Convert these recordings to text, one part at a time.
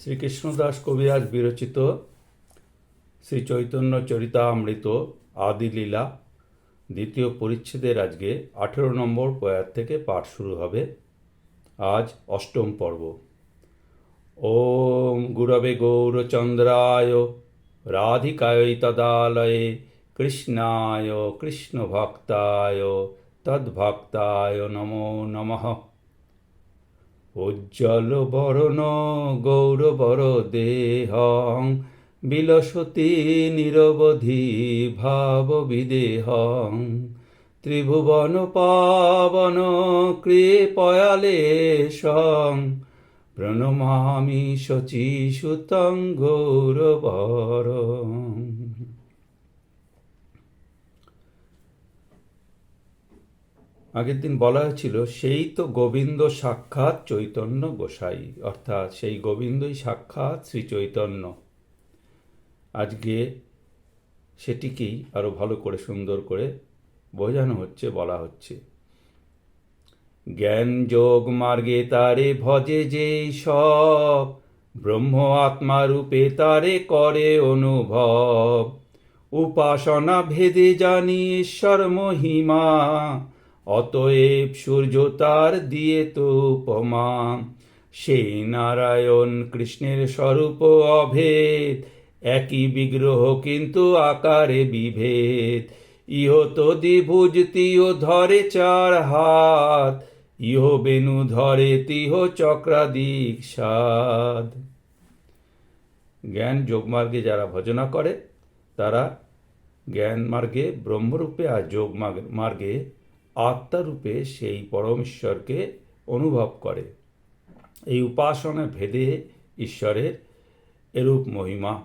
শ্রীকৃষ্ণদাস কবিরাজ বিরচিত শ্রী চৈতন্য চরিতামৃত আদিলীলা দ্বিতীয় পরিচ্ছেদের আজকে আঠেরো নম্বর পয়ার থেকে পাঠ শুরু হবে। আজ অষ্টম পর্ব। ওম গুরবে গৌরচন্দ্রায় রাধিকায় তদালয়ে কৃষ্ণায় কৃষ্ণভক্তায় তদ্ভক্তায় নমো নমঃ। উজ্জ্বল বরণ গৌরবর দেহং বিলসতি নিরবধি ভাব বিদেহং। ত্রিভুবন পাবন কৃপয়ালেশং প্রণমামি শচীসুতং গৌরবরং। আগের দিন বলা হয়েছিল, সেই তো গোবিন্দ সাক্ষাৎ চৈতন্য গোসাই। অর্থাৎ সেই গোবিন্দই সাক্ষাৎ শ্রী চৈতন্য আজকে সেটিকেই আরও ভালো করে, সুন্দর করে বোঝানো হচ্ছে, বলা হচ্ছে। জ্ঞান যোগ মার্গে তারে ভজে যেই সব, ব্রহ্ম আত্মা রূপে তারে করে অনুভব। উপাসনা ভেদে জানি ঈশ্বর মহিমা অতএব সূর্য তার দিয়ে তো উপমা। সেই নারায়ণ কৃষ্ণের স্বরূপ অভেদ, একই বিগ্রহ কিন্তু আকারে বিভেদ। ইহ তো দ্বিভুজ, তিহ ধরে চার হাত, ইহ বেনু ধরে, তিহ চক্রাদিক সাদ জ্ঞান যোগমার্গে যারা ভজনা করে, তারা জ্ঞান মার্গে, ব্রহ্মরূপে আর যোগ মার্গে আত্মারূপে সেই পরমেশ্বরকে অনুভব করে। এই উপাসনা ভেদে ঈশ্বরের এরূপ মহিমা।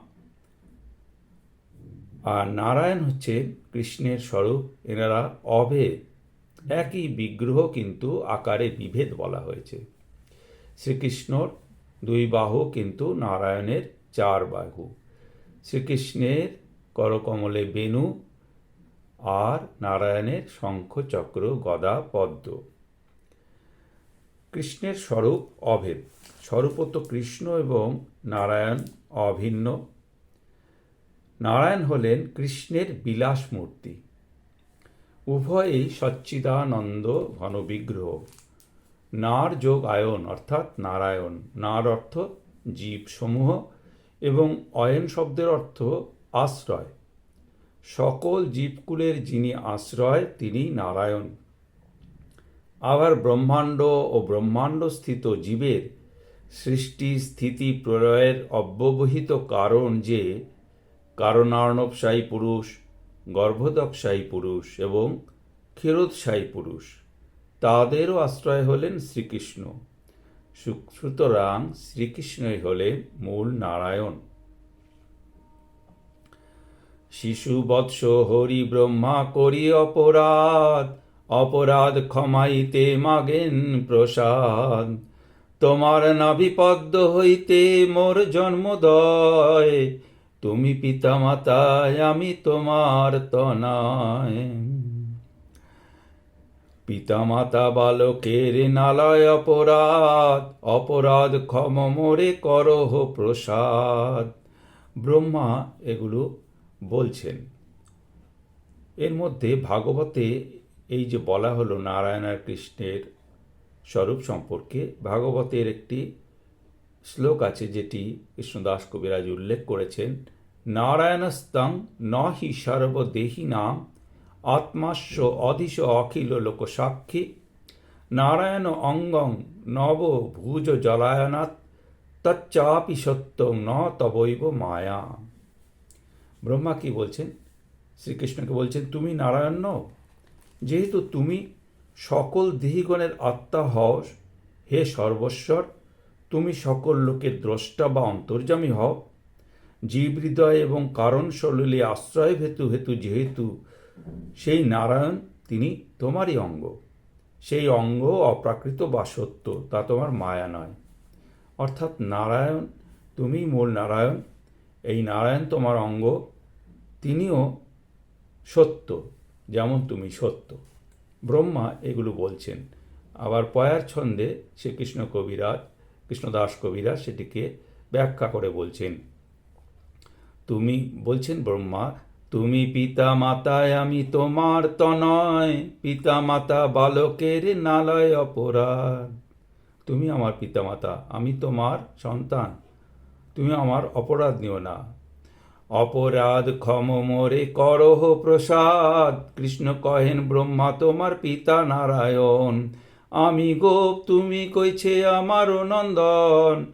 আর নারায়ণ হচ্ছে কৃষ্ণের স্বরূপ, এনারা অভেদ একই বিগ্রহ কিন্তু আকারে বিভেদ বলা হয়েছে। শ্রীকৃষ্ণর দুই বাহু কিন্তু নারায়ণের চার বাহু। শ্রীকৃষ্ণের করকমলে বেনু আর নারায়ণের শঙ্খ চক্র গদা, পদ্ম। কৃষ্ণের স্বরূপ অভেদ। স্বরূপত কৃষ্ণ এবং নারায়ণ অভিন্ন। নারায়ণ হলেন কৃষ্ণের বিলাস মূর্তি উভয়ই সচ্চিদানন্দ ঘন বিগ্রহ নার যোগ আয়ন, অর্থাৎ নারায়ণ। নার অর্থ জীবসমূহ এবং অয়ন শব্দের অর্থ আশ্রয়। সকল জীবকুলের যিনি আশ্রয়, তিনি নারায়ণ। আবার ব্রহ্মাণ্ড ও ব্রহ্মাণ্ড স্থিত জীবের সৃষ্টি স্থিতি প্রলয়ের অব্যবহিত কারণ যে, কারণার্ণবসায়ী পুরুষ গর্ভদকসায়ী পুরুষ এবং ক্ষীরোৎসায়ী পুরুষ, তাদেরও আশ্রয় হলেন শ্রীকৃষ্ণ। সুতরাং শ্রীকৃষ্ণই হলেন মূল নারায়ণ। শিশু বৎস হরি ব্রহ্মা করি অপরাধ অপরাধ ক্ষমাইতে মাগেন প্রসাদ। তোমার নাভিপদ্ম হইতে মোর জন্মদয়, তুমি পিতা মাতায় আমি তোমার তনায়। পিতামাতা বালকের নালয় অপরাধ অপরাধ ক্ষম মোরে করহ প্রসাদ। ব্রহ্মা, এগুলো বলছেন। এর মধ্যে ভাগবতে এই যে বলা হলো নারায়ণ আর কৃষ্ণের স্বরূপ সম্পর্কে, ভাগবতের একটি শ্লোক আছে যেটি কৃষ্ণদাস কবিরাজ উল্লেখ করেছেন, নারায়ণস্তং ন হি সর্বদেহী নাম আত্মাস্য অধিশ অখিল লোক সাক্ষী নারায়ণ অঙ্গং নব ভুজ জলায়নাৎ, তচ্চাপি সত্যং ন তবৈব মায়া। ব্রহ্মা কি বলছেন? শ্রীকৃষ্ণকে বলছেন, তুমি নারায়ণ নও। যেহেতু তুমি সকল দেহিগণের আত্মা হও, হে সর্বস্বর, তুমি সকল লোকের দ্রষ্টা বা অন্তর্যামী হও। জীব হৃদয় এবং কারণ সলিলে আশ্রয় হেতু হেতু যেহেতু সেই নারায়ণ, তিনি তোমারই অঙ্গ। সেই অঙ্গ অপ্রাকৃত বা সত্য, তা তোমার মায়া নয়। অর্থাৎ নারায়ণ তুমি মূল নারায়ণ। এই নারায়ণ তোমার অঙ্গ। তিনিও সত্য, যেমন তুমি সত্য। ব্রহ্মা এগুলো বলছেন। আবার পয়ার ছন্দে শ্রীকৃষ্ণ কবিরাজ, কৃষ্ণদাস কবিরাজ সেটিকে ব্যাখ্যা করে বলছেন। তুমি, বলছেন ব্রহ্মা, তুমি পিতা মাতায় আমি তোমার তনয়, পিতা মাতা বালকের নালয় অপরাধ। তুমি আমার পিতা মাতা, আমি তোমার সন্তান। তুমি আমার অপরাধ নিও না। অপরাধ ক্ষম মোরে করহ প্রসাদ। কৃষ্ণ কহেন, ব্রহ্মা, তোমার পিতা নারায়ণ। আমি গোপ, তুমি কইছে আমার নন্দন।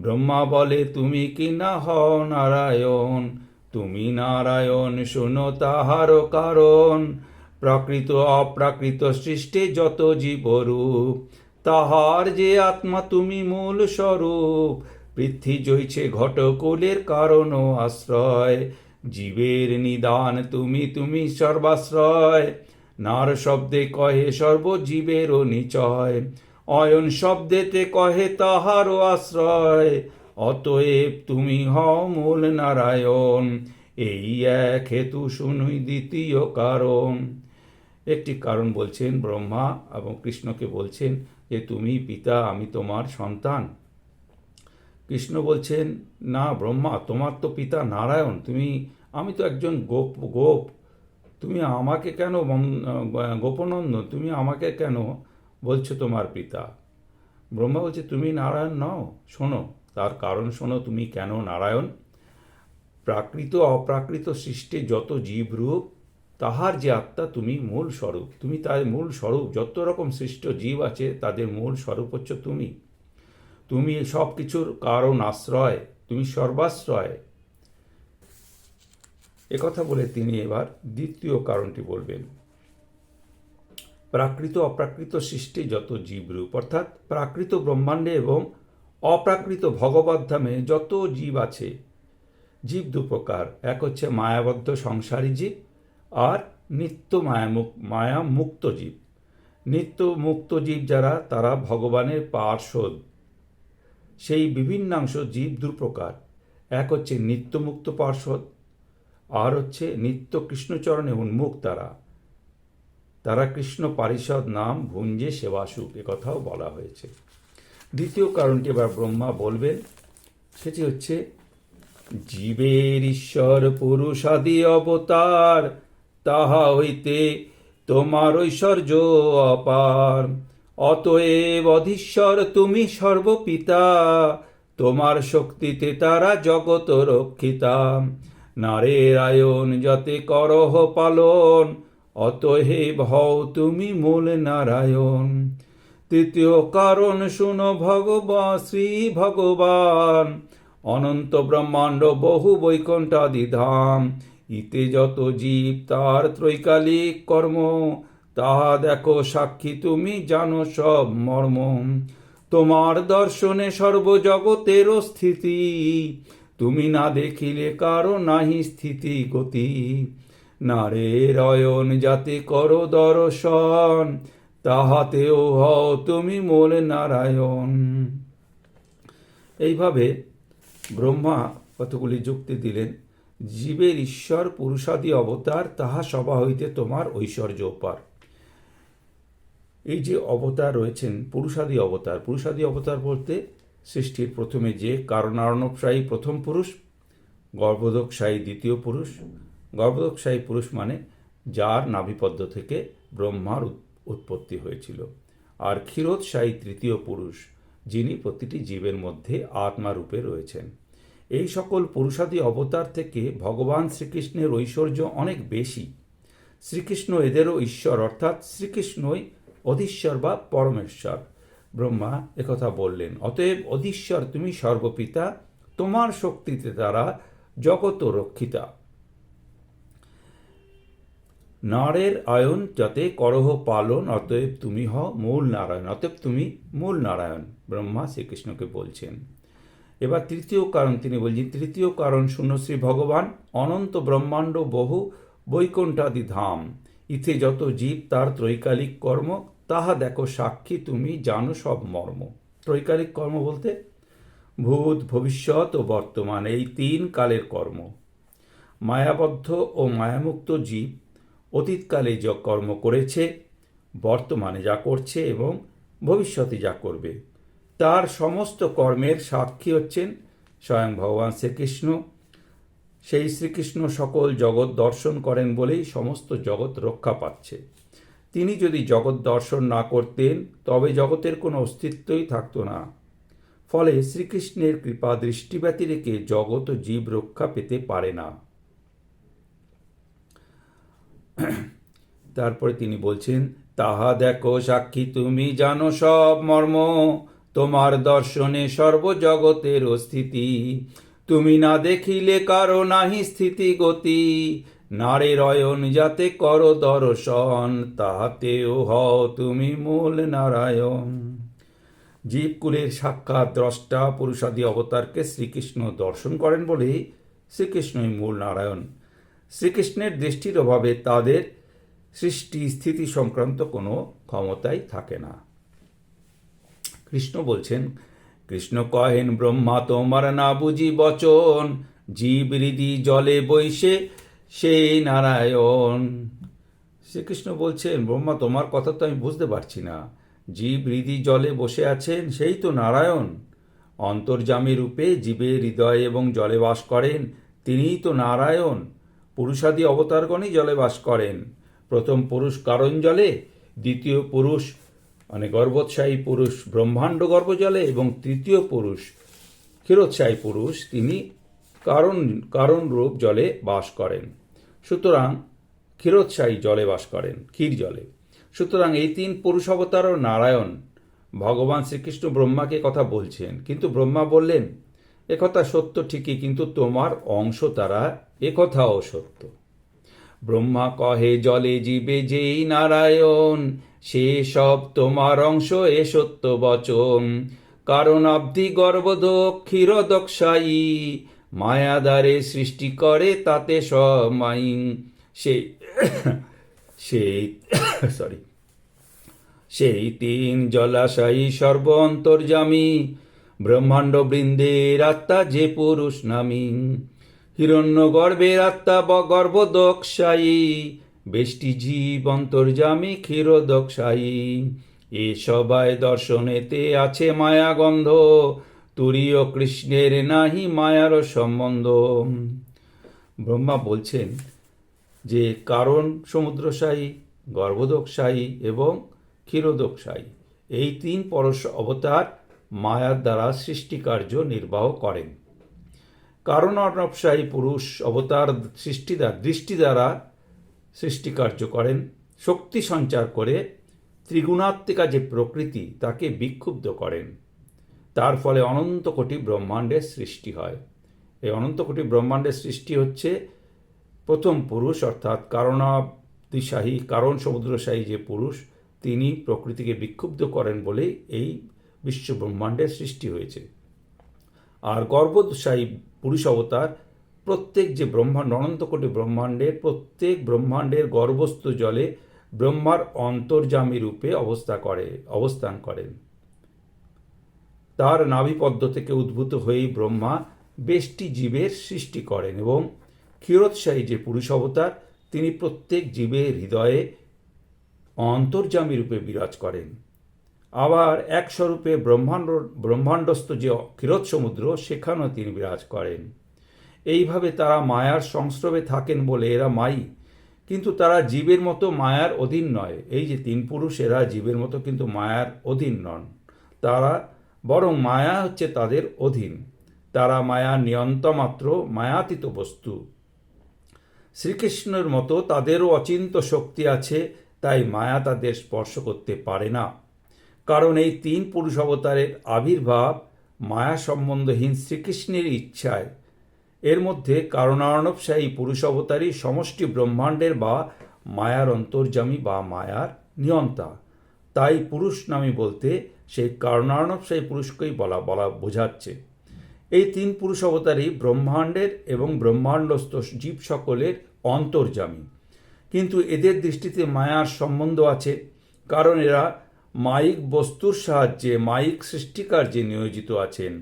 ব্রহ্মা বলে, তুমি কি না হও নারায়ণ? তুমি নারায়ণ, শোনো তাহার কারণ। প্রাকৃত, অপ্রাকৃত সৃষ্টি যত জীবরূপ, তাহার যে আত্মা তুমি মূল স্বরূপ। পৃথ্বী জইছে ঘটকুলের কারণ আশ্রয়। জীবের নিদান তুমি তুমি সর্বাশ্রয়। নার শব্দে কহে সর্বজীবেরও নিচয়। অয়ন শব্দেতে কহে তাহারও আশ্রয়। অতএব তুমি হও মূল নারায়ণ। এই এক হেতু শুনুই দ্বিতীয় কারণ। একটি কারণ বলছেন ব্রহ্মা এবং কৃষ্ণকে বলছেন যে, তুমি পিতা, আমি তোমার সন্তান। কৃষ্ণ বলছেন, না ব্রহ্মা, তোমার তো পিতা নারায়ণ, তুমি, আমি তো একজন গোপ গোপ। তুমি আমাকে কেন গোপনন্দন তুমি আমাকে কেন বলছো তোমার পিতা? ব্রহ্মা বলছে, তুমি নারায়ণ নও, শোনো, তার কারণ শোনো, তুমি কেন নারায়ণ? প্রাকৃত, অপ্রাকৃত সৃষ্টি যত জীবরূপ তাহার যে আত্মা তুমি মূল স্বরূপ। তুমি তার মূল স্বরূপ, যত রকম সৃষ্ট জীব আছে, তাদের মূল স্বরূপ হচ্ছে তুমি। তুমি সব কিছুর কারণ আশ্রয়, তুমি সর্বাশ্রয়। একথা বলে তিনি এবার দ্বিতীয় কারণটি বলবেন। প্রাকৃত অপ্রাকৃত সৃষ্টি যত জীবরূপ, অর্থাৎ প্রাকৃত ব্রহ্মাণ্ডে এবং অপ্রাকৃত ভগবত ধামে যত জীব আছে, জীব দু প্রকার। এক হচ্ছে মায়াবদ্ধ সংসারী জীব আর নিত্য মায়ামুক মায়া মুক্ত জীব। নিত্য মুক্ত জীব যারা, তারা ভগবানের পার্শ্বদ। সেই বিভিন্নাংশ জীব দুপ্রকার। এক হচ্ছে নিত্যমুক্ত পার্শ্বদ, আর হচ্ছে নিত্য কৃষ্ণচরণে উন্মুখ তারা। তারা কৃষ্ণ পারিষদ নাম ভুঞ্জে সেবাসুক কথাও বলা হয়েছে। দ্বিতীয় কারণটি এবার ব্রহ্মা বলবেন, সেটি হচ্ছে জীবের ঈশ্বর পুরুষাদি অবতার, তাহা হইতে তোমার ঐশ্বর্য অপার। অতএব অধীশ্বর, তুমি সর্বপিতা। তোমার শক্তিতে তারা জগত রক্ষিতা। নারের আয়ন যাতে করহ পালন অতহে হও তুমি মূল নারায়ণ। তৃতীয় কারণ, শুনো ভগবান, শ্রী ভগবান। অনন্ত ব্রহ্মাণ্ড, বহু বৈকুণ্ঠাদি ধাম। ইতে যত জীব, তার ত্রৈকালিক কর্ম। তাহা দেখো সাক্ষী, তুমি জানো সব মর্ম তোমার দর্শনে সর্বজগতেরও স্থিতি। তুমি না দেখিলে কারও নাহি স্থিতি গতি। নারের অয়ন যাতে করো দর্শন, তাহাতেও হও তুমি মোল নারায়ণ। এইভাবে ব্রহ্মা কতগুলি যুক্তি দিলেন। জীবের ঈশ্বর, পুরুষাদি অবতার, তাহা সভা হইতে তোমার ঐশ্বর্য পার এই যে অবতার রয়েছেন, পুরুষাদি অবতার পুরুষাদি অবতার বলতে সৃষ্টির প্রথমে যে কারণার্ণবশাহী প্রথম পুরুষ গর্ভোদকশাহী দ্বিতীয় পুরুষ। গর্ভোদকশাহী পুরুষ মানে যার নাভিপদ্ম থেকে ব্রহ্মার উৎ- উৎপত্তি হয়েছিল। আর ক্ষীরোৎসাহী তৃতীয় পুরুষ, যিনি প্রতিটি জীবের মধ্যে আত্মারূপে রয়েছেন। এই সকল পুরুষাদি অবতার থেকে ভগবান শ্রীকৃষ্ণের ঐশ্বর্য অনেক বেশি। শ্রীকৃষ্ণ এদেরও ঈশ্বর, অর্থাৎ শ্রীকৃষ্ণই অধীশ্বর বা পরমেশ্বর। ব্রহ্মা একথা বললেন, অতএব অধীশ্বর তুমি সর্বপিতা, তোমার শক্তিতে তারা জগত রক্ষিতা। নারের আয়ন যাতে করহ পালন, অতএব তুমি হ মূল নারায়ণ, অতএব তুমি মূল নারায়ণ, ব্রহ্মা শ্রীকৃষ্ণকে বলছেন। এবার তৃতীয় কারণ তিনি বলছেন, তৃতীয় কারণ শূন্যশ্রী ভগবান, অনন্ত ব্রহ্মাণ্ড বহু বৈকুণ্ঠাদি ধাম ইথে যত জীব তার ত্রৈকালিক কর্ম তাহা দেখো, সাক্ষী তুমি, জানো সব মর্ম। ত্রৈকালিক কর্ম বলতে ভূত, ভবিষ্যৎ ও বর্তমান, এই তিন কালের কর্ম। মায়াবদ্ধ ও মায়ামুক্ত জীব অতীতকালে যা কর্ম করেছে, বর্তমানে যা করছে এবং ভবিষ্যতে যা করবে। তার সমস্ত কর্মের সাক্ষী হচ্ছেন স্বয়ং ভগবান শ্রীকৃষ্ণ। সেই শ্রীকৃষ্ণ সকল জগৎ দর্শন করেন বলেই সমস্ত জগৎ রক্ষা পাচ্ছে। তিনি যদি জগৎ দর্শন না করতেন, তবে জগতের কোনো অস্তিত্বই থাকতো না। ফলে শ্রীকৃষ্ণের কৃপা দৃষ্টি ব্যতিরেকে জগৎ ও জীব রক্ষা পেতে পারে না। তারপরে তিনি বলছেন, তাহা দেখো সাক্ষী, তুমি জানো সব মর্ম। তোমার দর্শনে সর্বজগতের স্থিতি তুমি না দেখিলে কারও নাহি স্থিতি গতি। নারীর অয়ন যাতে করো দর্শন, তাহাতেও হও তুমি মূল নারায়ণ। জীবকুলের সাক্ষাৎ দ্রষ্টা পুরুষাদি অবতারকে শ্রীকৃষ্ণ দর্শন করেন বলেই শ্রীকৃষ্ণই মূল নারায়ণ। শ্রীকৃষ্ণের দৃষ্টির অভাবে তাদের সৃষ্টি স্থিতি সংক্রান্ত কোনো ক্ষমতাই থাকে না। কৃষ্ণ বলছেন, কৃষ্ণ কহেন ব্রহ্মা, তোমার না বুঝি বচন। জীব হৃদি জলে বৈশে সেই নারায়ণ। শ্রীকৃষ্ণ বলছেন, ব্রহ্মা, তোমার কথা তো আমি বুঝতে পারছি না। জীব হৃদি জলে বসে আছেন, সেই তো নারায়ণ। অন্তর্জামী রূপে জীবে হৃদয় এবং জলে বাস করেন, তিনিই তো নারায়ণ। পুরুষাদি অবতারগণই জলে বাস করেন। প্রথম পুরুষ কারণ জলে, দ্বিতীয় পুরুষ মানে গর্বোৎসাহী পুরুষ ব্রহ্মাণ্ড গর্ভজলে এবং তৃতীয় পুরুষ ক্ষীরোৎসাহী পুরুষ, তিনি কারণ কারণ রূপ জলে বাস করেন। সুতরাং ক্ষীরোৎসাহী জলে বাস করেন, ক্ষীর জলে। সুতরাং এই তিন পুরুষ অবতার ও নারায়ণ। ভগবান শ্রীকৃষ্ণ ব্রহ্মাকে কথা বলছেন, কিন্তু ব্রহ্মা বললেন একথা সত্য ঠিকই, কিন্তু তোমার অংশ তারা একথাও সত্য। ব্রহ্মা কহে, জলে জীবে যেই নারায়ণ, সে সব তোমার অংশ, এ সত্য বচন। কারণ অব্ধি গর্ভদক ক্ষীরদক্ষায়ী মায়াদারে সৃষ্টি করে তাতে সমাইন সেই সেই সরি সেই তিন জলাশয়ী সর্ব অন্তর্জামী ব্রহ্মাণ্ড বৃন্দের আত্মা যে পুরুষ নামী। হিরণ্য গর্ভের আত্মা ব গর্ভদক্ষায়ী। বেষ্টি জীব অন্তর্জামী ক্ষীরদক্ষায়ী। এ সবাই দর্শনেতে আছে মায়াগন্ধ। তুরীয় কৃষ্ণের নাহি মায়ার সম্বন্ধ। ব্রহ্মা বলছেন যে, কারণ সমুদ্রশায়ী গর্ভদোকশায়ী এবং ক্ষীরোদকশায়ী এই তিন পরশ অবতার মায়ার দ্বারা সৃষ্টিকার্য নির্বাহ করেন। কারণ অর্ণবশাহী পুরুষ অবতার সৃষ্টি দৃষ্টি দ্বারা সৃষ্টিকার্য করেন। শক্তি সঞ্চার করে ত্রিগুণাত্মিকা যে প্রকৃতি, তাকে বিক্ষুব্ধ করেন। তার ফলে অনন্ত কোটি ব্রহ্মাণ্ডের সৃষ্টি হয়। এই অনন্ত কোটি ব্রহ্মাণ্ডের সৃষ্টি হচ্ছে প্রথম পুরুষ, অর্থাৎ কারণাদিশাহী, কারণ সমুদ্রশাহী যে পুরুষ, তিনি প্রকৃতিকে বিক্ষুব্ধ করেন বলেই এই বিশ্ব ব্রহ্মাণ্ডের সৃষ্টি হয়েছে। আর গর্ভদশাহী পুরুষ অবতার, প্রত্যেক যে ব্রহ্মাণ্ড, অনন্ত কোটি ব্রহ্মাণ্ডের প্রত্যেক ব্রহ্মাণ্ডের গর্ভস্থ জলে ব্রহ্মার অন্তর্জামী রূপে অবস্থা করে, অবস্থান করেন। তার নাভিপদ্ম থেকে উদ্ভূত হয়েই ব্রহ্মা বেষ্টি জীবের সৃষ্টি করেন এবং ক্ষীরোৎসাহী যে পুরুষ অবতার, তিনি প্রত্যেক জীবের হৃদয়ে অন্তর্জামী রূপে বিরাজ করেন। আবার এক স্বরূপে ব্রহ্মাণ্ড, ব্রহ্মাণ্ডস্থ যে ক্ষীরোৎ সমুদ্র, সেখানেও তিনি বিরাজ করেন। এইভাবে তারা মায়ার সংস্রবে থাকেন বলে এরা মাই কিন্তু তারা জীবের মতো মায়ার অধীন নয়। এই যে তিন পুরুষ, এরা জীবের মতো কিন্তু মায়ার অধীন নন। তারা বরং মায়া হচ্ছে তাদের অধীন। তারা মায়া নিয়ন্ত মাত্র মায়াতীত বস্তু। শ্রীকৃষ্ণের মতো তাদেরও অচিন্ত শক্তি আছে, তাই মায়া তাদের স্পর্শ করতে পারে না। কারণ এই তিন পুরুষ অবতারের আবির্ভাব মায়া সম্বন্ধহীন শ্রীকৃষ্ণের ইচ্ছায়। এর মধ্যে কারণার্ণবশাহী পুরুষ অবতারই সমষ্টি ব্রহ্মাণ্ডের বা মায়ার অন্তর্জামী বা মায়ার নিয়ন্তা। তাই পুরুষ নামে বলতে সেই কারণার্ণব সেই পুরুষকেই বলা বলা বোঝাচ্ছে। এই তিন পুরুষ অবতারই ব্রহ্মাণ্ডের এবং ব্রহ্মাণ্ডস্থ জীব সকলের অন্তর্জামী কিন্তু এদের দৃষ্টিতে মায়ার সম্বন্ধ আছে, কারণ এরা মাইক বস্তুর সাহায্যে, মাইক সৃষ্টিকার্যে নিয়োজিত আছেন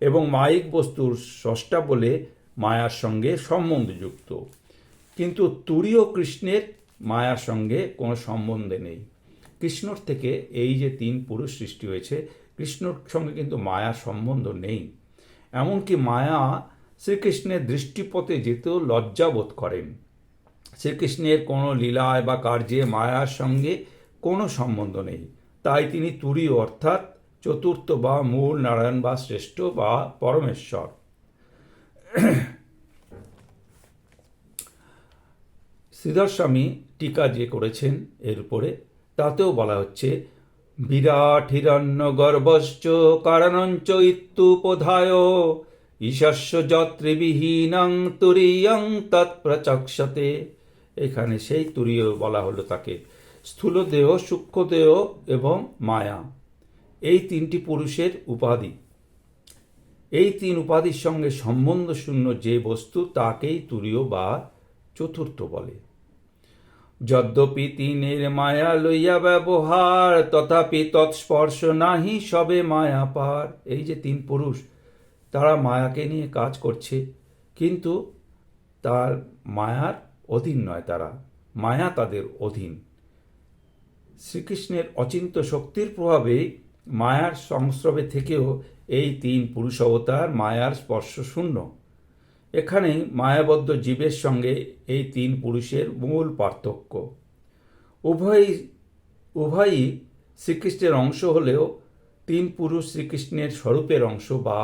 এবং মাইক বস্তুর স্রষ্টা বলে মায়ার সঙ্গে সম্বন্ধযুক্ত। কিন্তু তুরীয় কৃষ্ণের মায়ার সঙ্গে কোনো সম্বন্ধে নেই। কৃষ্ণর থেকে এই যে তিন পুরুষ সৃষ্টি হয়েছে, কৃষ্ণর সঙ্গে কিন্তু মায়ার সম্বন্ধ নেই। এমনকি মায়া শ্রীকৃষ্ণের দৃষ্টিপথে যেতেও লজ্জা বোধ করেন। শ্রীকৃষ্ণের কোনো লীলায় বা কার্যে মায়ার সঙ্গে কোনো সম্বন্ধ নেই। তাই তিনি তুরীয় অর্থাৎ চতুর্থ বা মূল নারায়ণ বা শ্রেষ্ঠ বা পরমেশ্বর। শ্রীধর স্বামী টিকা যে করেছেন এর উপরে তাতেও বলা হচ্ছে, বিরাট হিরণ্য গর্ভশ্চ কারণঞ্চ ইত্যুপধায়, ঈশস্য যত্রিবিহীনং তুরীয়ং তৎপ্রচক্ষতে। এখানে সেই তুরীয় বলা হলো তাকে। স্থূলদেহ, সূক্ষ্মদেহ এবং মায়া। এই তিনটি পুরুষের উপাধি। এই তিন উপাধির সঙ্গে সম্বন্ধ শূন্য যে বস্তু তাকেই তুরীয় বা চতুর্থ বলে। যদ্যপি তিনের মায়া লইয়া ব্যবহার, তথাপি তৎস্পর্শ নাহি সবে মায়া পার। এই যে তিন পুরুষ, তারা মায়াকে নিয়ে কাজ করছে, কিন্তু তার মায়ার অধীন নয় তারা, মায়া তাদের অধীন। শ্রীকৃষ্ণের শক্তির প্রভাবে মায়ার সংস্রবে থেকেও এই তিন পুরুষ অবতার মায়ার স্পর্শ শূন্য। এখানে মায়াবদ্ধ জীবের সঙ্গে এই তিন পুরুষের মূল পার্থক্য। উভয়ই উভয়ই শ্রীকৃষ্ণের অংশ হলেও তিন পুরুষ শ্রীকৃষ্ণের স্বরূপের অংশ বা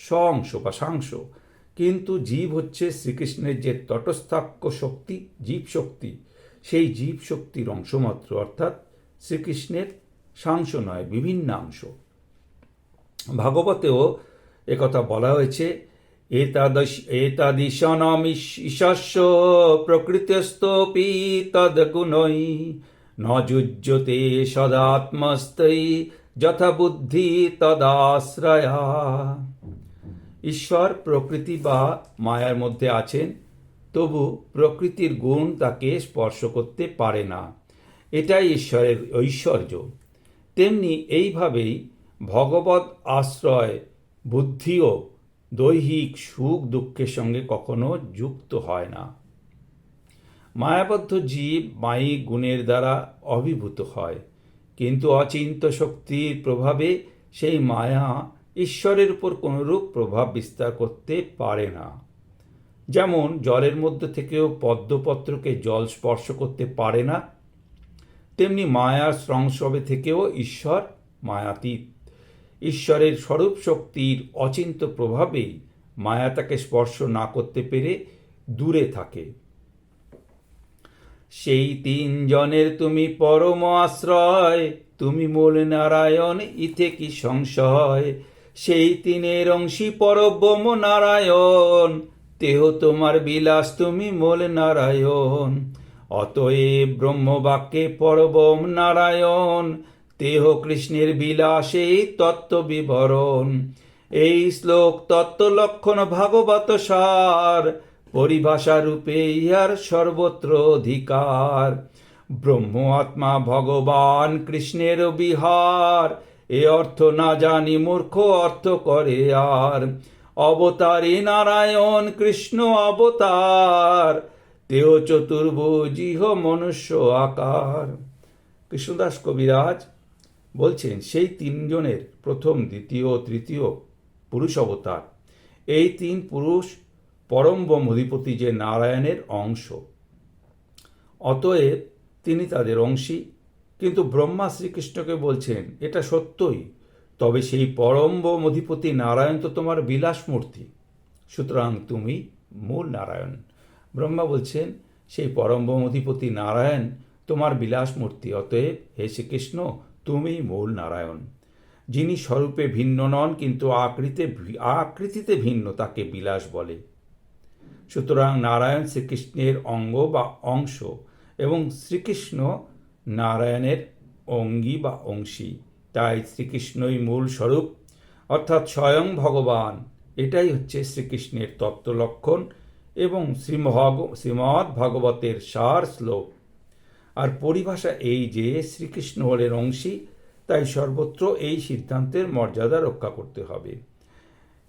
স্ব অংশ বা সাংশ কিন্তু জীব হচ্ছে শ্রীকৃষ্ণের যে তটস্থাক্য শক্তি, জীব শক্তি, সেই জীব শক্তির অংশমাত্র, অর্থাৎ শ্রীকৃষ্ণের সাংশ নয় বিভিন্নাংশ ভাগবতেও একথা বলা হয়েছে এতাদিশনমিশস্য প্রকৃতিস্তপি তদ্গুণৈ ন যুজ্যতে সদাত্মস্তৈ যথা বুদ্ধি তদাশ্রয়া ঈশ্বর প্রকৃতি বা মায়ার মধ্যে আছেন, তবু প্রকৃতির গুণ তাকে স্পর্শ করতে পারে না। এটাই ঈশ্বরের ঐশ্বর্য। তেমনি এইভাবেই ভগবত আশ্রয়, বুদ্ধিও দৈহিক সুখ দুঃখের সঙ্গে কখনো যুক্ত হয় না। মায়াবদ্ধ জীব মায়িক গুণের দ্বারা অভিভূত হয়, কিন্তু অচিন্ত শক্তির প্রভাবে সেই মায়া ঈশ্বরের উপর কোনরূপ প্রভাব বিস্তার করতে পারে না। যেমন জলের মধ্যে থেকেও পদ্মপত্রকে জল স্পর্শ করতে পারে না, তেমনি মায়ার সংস্রবে থেকেও ঈশ্বর মায়াতীত। ঈশ্বরের স্বরূপ শক্তির অচিন্ত প্রভাবে মায়া তাকে স্পর্শ না করতে পেরে দূরে থাকে। সেই তিনজনের তুমি পরম আশ্রয়, তুমি মূল নারায়ণ, ইথে কি সংশয়? সেই তিনের অংশী পরব্রহ্ম নারায়ণ, তেহ তোমার বিলাস তুমি মূল নারায়ণ। অতএব ব্রহ্মবাক্যে পরবম নারায়ণ তেহ কৃষ্ণের বিলাসে তত্ত্ব বিবরণ। এই শ্লোক তত্ত্ব লক্ষণ ভাগবত সার। পরিভাষা রূপে ইহার সর্বত্র অধিকার। ব্রহ্ম আত্মা ভগবান কৃষ্ণের বিহার। এ অর্থ না জানি মূর্খ অর্থ করে আর। অবতারে নারায়ণ কৃষ্ণ অবতার। তেহ চতুর্ভুজিহ মনুষ্য আকার। কৃষ্ণদাস কবিরাজ বলছেন, সেই তিনজনের প্রথম, দ্বিতীয় তৃতীয় পুরুষ অবতার। এই তিন পুরুষ পরম অধিপতি যে নারায়ণের অংশ। অতএব তিনি তাদের অংশী। কিন্তু ব্রহ্মা শ্রীকৃষ্ণকে বলছেন, এটা সত্যই, তবে সেই পরম অধিপতি নারায়ণ তো তোমার বিলাস মূর্তি। সুতরাং তুমি মূল নারায়ণ। ব্রহ্মা বলছেন, সেই পরম অধিপতি নারায়ণ তোমার বিলাস মূর্তি। অতএব হে শ্রীকৃষ্ণ তুমি মূল নারায়ণ। যিনি স্বরূপে ভিন্ন নন, কিন্তু আকৃতিতে আকৃতিতে ভিন্ন তাকে বিলাস বলে। সুতরাং নারায়ণ শ্রীকৃষ্ণের অঙ্গ বা অংশ এবং শ্রীকৃষ্ণ নারায়ণের অঙ্গী বা অংশী। তাই শ্রীকৃষ্ণই মূল স্বরূপ, অর্থাৎ স্বয়ং ভগবান। এটাই হচ্ছে শ্রীকৃষ্ণের তত্ত্ব লক্ষণ এবং শ্রীমভগ শ্রীমৎ ভাগবতের সার শ্লোক আর পরিভাষা এই যে শ্রীকৃষ্ণ হলেন অংশী, তাই সর্বত্র এই সিদ্ধান্তের মর্যাদা রক্ষা করতে হবে।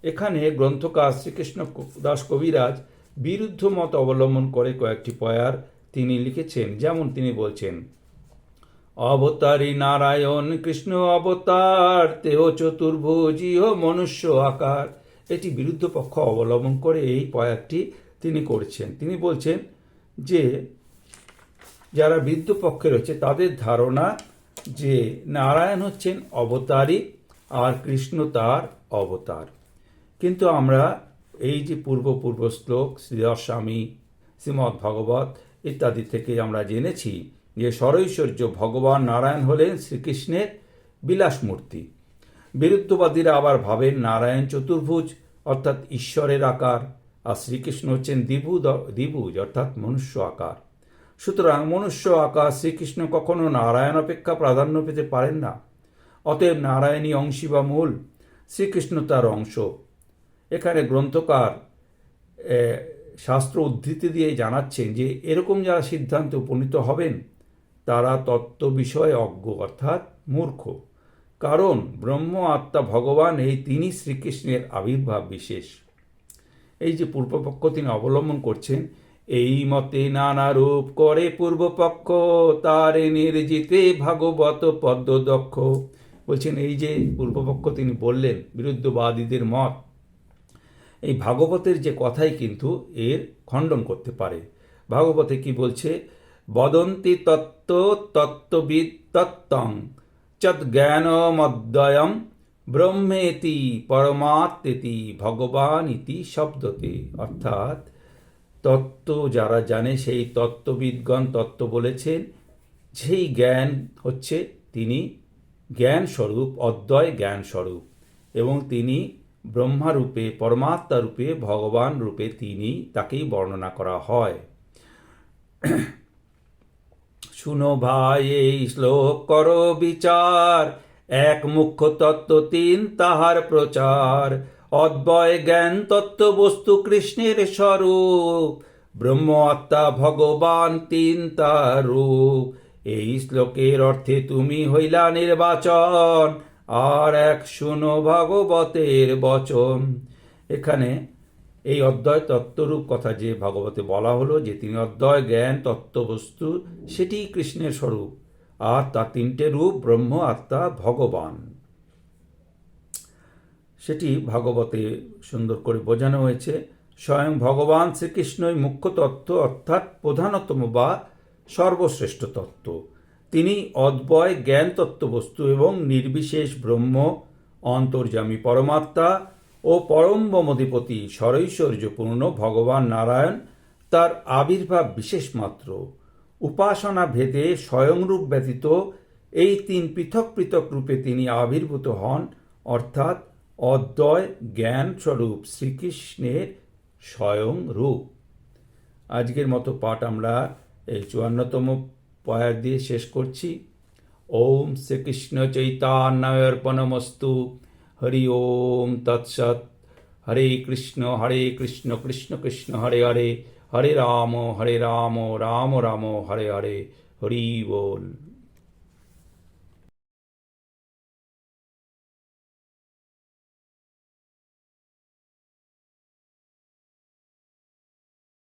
এখানে গ্রন্থকার শ্রীকৃষ্ণ দাস কবিরাজ বিরুদ্ধ মত অবলম্বন করে কয়েকটি পয়ার তিনি লিখেছেন। যেমন তিনি বলছেন, অবতারী নারায়ণ, কৃষ্ণ অবতার, তেহ চতুর্ভুজীয় মনুষ্য আকার। এটি বিরুদ্ধ পক্ষ অবলম্বন করে এই পয়ারটি তিনি করছেন। তিনি বলছেন যে যারা বিরুদ্ধ পক্ষে রয়েছে, তাদের ধারণা যে নারায়ণ হচ্ছেন অবতারই আর কৃষ্ণ তার অবতার। কিন্তু আমরা এই যে পূর্ব পূর্ব শ্লোক শ্রীধস্বামী শ্রীমৎ ভগবত ইত্যাদি থেকে আমরা জেনেছি যে স্বরৈশ্বর্য ভগবান নারায়ণ হলেন শ্রীকৃষ্ণের বিলাস মূর্তি। বিরুদ্ধবাদীরা আবার ভাবেন নারায়ণ চতুর্ভুজ, অর্থাৎ ঈশ্বরের আকার, আর শ্রীকৃষ্ণ হচ্ছেন দ্বিভুজ দ্বিভুজ, অর্থাৎ মনুষ্য আকার। সুতরাং মনুষ্য আকাশ শ্রীকৃষ্ণ কখনো নারায়ণ অপেক্ষা প্রাধান্য পেতে পারেন না। অতএব নারায়ণী অংশী বা মূল, শ্রীকৃষ্ণ তার অংশ। এখানে গ্রন্থকার শাস্ত্র উদ্ধৃতি দিয়ে জানাচ্ছেন যে, এরকম যারা সিদ্ধান্তে উপনীত হবেন, তারা তত্ত্ব বিষয়ে অজ্ঞ অর্থাৎ মূর্খ। কারণ ব্রহ্ম আত্মা ভগবান, এই তিনি শ্রীকৃষ্ণের আবির্ভাব বিশেষ। এই যে পূর্বপক্ষ তিনি অবলম্বন করছেন এই মতে নানা রূপ করে পূর্বপক্ষ, তারে নির্জিতে ভাগবত পদ্মদক্ষ। বলছেন, এই যে পূর্বপক্ষ তিনি বললেন, বিরুদ্ধবাদীদের মত, এই ভাগবতের যে কথাই কিন্তু এর খণ্ডন করতে পারে। ভাগবতে কি বলছে? বদন্তি তত্ত্ব তত্ত্ববিদ তত্ত্বং চত জ্ঞানমদ্বয়ম ব্রহ্মেতি পরমাত্মেতি ভগবান ইতি শব্দতে। অর্থাৎ তত্ত্ব যারা জানে, সেই তত্ত্ববিদগণ তত্ত্ব বলেছেন, সেই জ্ঞান হচ্ছে তিনি জ্ঞান স্বরূপ অদ্বয় জ্ঞান স্বরূপ এবং তিনি ব্রহ্মারূপে পরমাত্মা রূপে ভগবান রূপে তিনি তাকেই বর্ণনা করা হয়। শুনো ভাই, এই শ্লোক করো বিচার, এক মুখ্য তত্ত্ব তিন তাহার প্রচার। অদ্বয় জ্ঞান তত্ত্ব বস্তু কৃষ্ণের স্বরূপ, ব্রহ্ম আত্মা ভগবান তিন তার রূপ। এই শ্লোকের অর্থে তুমি হইলা নির্বাচন, আর এক শুনো ভাগবতের বচন। এখানে এই অদ্বয় তত্ত্বরূপ কথা যে ভাগবতে বলা হলো, যে তিনি অদ্বয় জ্ঞান তত্ত্ববস্তু, সেটি কৃষ্ণের স্বরূপ। আর তার তিনটে রূপ, ব্রহ্ম, আত্মা, ভগবান। সেটি ভাগবতে সুন্দর করে বোঝানো হয়েছে। স্বয়ং ভগবান শ্রীকৃষ্ণই মুখ্য তত্ত্ব অর্থাৎ প্রধানতম বা সর্বশ্রেষ্ঠ তত্ত্ব। তিনি অদ্বয় জ্ঞান তত্ত্ববস্তু এবং নির্বিশেষ ব্রহ্ম, অন্তর্যামী পরমাত্মা ও পরমবমধিপতি স্বরৈশ্বর্যপূর্ণ ভগবান নারায়ণ তার আবির্ভাব বিশেষ মাত্র। উপাসনা ভেদে স্বয়ংরূপ ব্যতীত এই তিন পৃথক পৃথক রূপে তিনি আবির্ভূত হন, অর্থাৎ অদ্বয় জ্ঞান স্বরূপ শ্রীকৃষ্ণের স্বয়ং রূপ। আজকের মতো পাঠ আমরা এই চুয়ান্নতম পয়ার দিয়ে শেষ করছি। ওম শ্রীকৃষ্ণ চৈতান্যর্পণমস্তু। হরি ওম তৎসৎ। হরে কৃষ্ণ হরে কৃষ্ণ কৃষ্ণ কৃষ্ণ, হরে হরে। হরে রাম হরে রাম রাম রাম, হরে হরে। হরি বল।